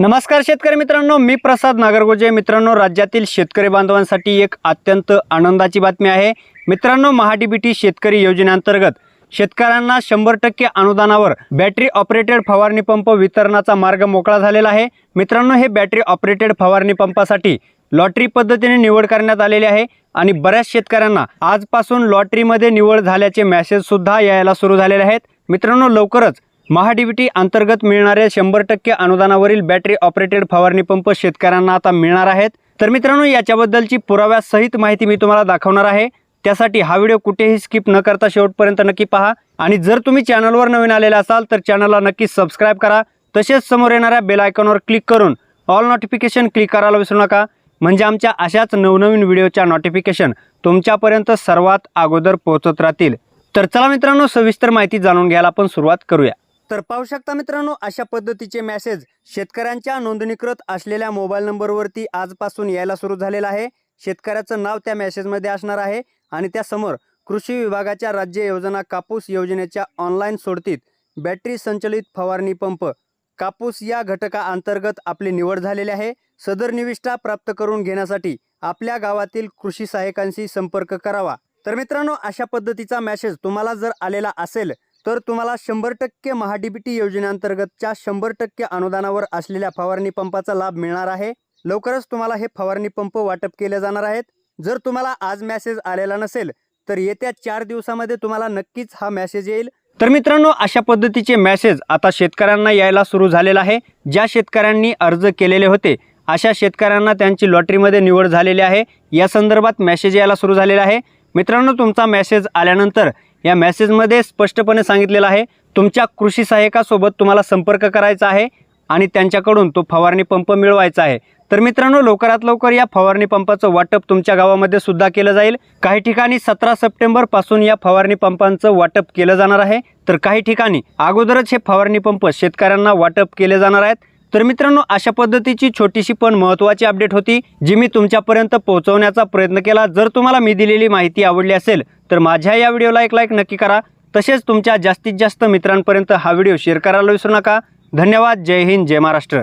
नमस्कार शेतकरी मित्रांनो मी प्रसाद नागरगोजे. मित्रांनो राज्यातील शेतकरी बांधवांसाठी एक अत्यंत आनंदाची बातमी आहे. मित्रांनो महाडीबीटी शेतकरी योजनेअंतर्गत शेतकऱ्यांना शंभर टक्के अनुदानावर बॅटरी ऑपरेटेड फवारणी पंप वितरणाचा मार्ग मोकळा झालेला आहे. मित्रांनो हे बॅटरी ऑपरेटेड फवारणी पंपासाठी लॉटरी पद्धतीने निवड करण्यात आलेली आहे आणि बऱ्याच शेतकऱ्यांना आजपासून लॉटरीमध्ये निवड झाल्याचे मॅसेजसुद्धा यायला सुरू झालेले आहेत. मित्रांनो लवकरच महाडीबीटी अंतर्गत मिळणाऱ्या शंभर टक्के अनुदानावरील बॅटरी ऑपरेटेड फवारणी पंप शेतकऱ्यांना आता मिळणार आहेत. तर मित्रांनो याच्याबद्दलची पुराव्यासहित माहिती मी तुम्हाला दाखवणार आहे. त्यासाठी हा व्हिडिओ कुठेही स्किप न करता शेवटपर्यंत नक्की पहा. आणि जर तुम्ही चॅनलवर नवीन आलेले असाल तर चॅनलला नक्की सबस्क्राईब करा. तसेच समोर येणाऱ्या बेल आयकॉनवर क्लिक करून ऑल नोटिफिकेशन क्लिक करायला विसरू नका. म्हणजे आमच्या अशाच नवनवीन व्हिडिओच्या नोटिफिकेशन तुमच्यापर्यंत सर्वात अगोदर पोहोचत राहतील. तर चला मित्रांनो सविस्तर माहिती जाणून घ्यायला आपण सुरुवात करूया. तर पाहू शकता मित्रांनो अशा पद्धतीचे मेसेज शेतकऱ्यांच्या नोंदणीकृत असलेल्या मोबाईल नंबरवरती आजपासून यायला सुरू झालेला आहे. शेतकऱ्याचं नाव त्या मेसेजमध्ये असणार आहे आणि त्यासमोर कृषी विभागाच्या राज्य योजना कापूस योजनेच्या ऑनलाईन सोडतीत बॅटरी संचलित फवारणी पंप कापूस या घटकाअंतर्गत आपली निवड झालेली आहे. सदर निविष्ठा प्राप्त करून घेण्यासाठी आपल्या गावातील कृषी सहाय्यकांशी संपर्क करावा. तर मित्रांनो अशा पद्धतीचा मॅसेज तुम्हाला जर आलेला असेल तर तुम्हाला शंभर टक्के महाडीबीटी योजनेअंतर्गतच्या शंभर टक्के अनुदानावर असलेल्या फवारणी पंपाचा लाभ मिळणार आहे. लवकरच तुम्हाला हे फवारणी पंप वाटप केले जाणार आहेत. जर तुम्हाला आज मॅसेज आलेला नसेल तर येत्या चार दिवसामध्ये तुम्हाला नक्कीच हा मॅसेज येईल. तर मित्रांनो अशा पद्धतीचे मॅसेज आता शेतकऱ्यांना यायला सुरू झालेला आहे. ज्या शेतकऱ्यांनी अर्ज केलेले होते अशा शेतकऱ्यांना त्यांची लॉटरीमध्ये निवड झालेली आहे. या संदर्भात मॅसेज यायला सुरू झालेला आहे. मित्रांनो तुमचा मॅसेज आल्यानंतर या मेसेजमध्ये स्पष्टपणे सांगितलेलं आहे. तुमच्या कृषी सहाय्यकासोबत तुम्हाला संपर्क करायचा आहे आणि त्यांच्याकडून तो फवारणी पंप मिळवायचा आहे. तर मित्रांनो लवकरात लवकर या फवारणी पंपाचं वाटप तुमच्या गावामध्ये सुद्धा केलं जाईल. काही ठिकाणी सतरा सप्टेंबरपासून या फवारणी पंपांचं वाटप केलं जाणार आहे. तर काही ठिकाणी अगोदरच हे फवारणी पंप शेतकऱ्यांना वाटप केले जाणार आहेत. तर मित्रांनो अशा पद्धतीची छोटीशी पण महत्त्वाची अपडेट होती जी मी तुमच्यापर्यंत पोहोचवण्याचा प्रयत्न केला. जर तुम्हाला मी दिलेली माहिती आवडली असेल तर माझ्या या व्हिडिओला एक लाईक नक्की करा. तसेच तुमच्या जास्तीत जास्त मित्रांपर्यंत हा व्हिडिओ शेअर करायला विसरू नका. धन्यवाद. जय हिंद. जय महाराष्ट्र.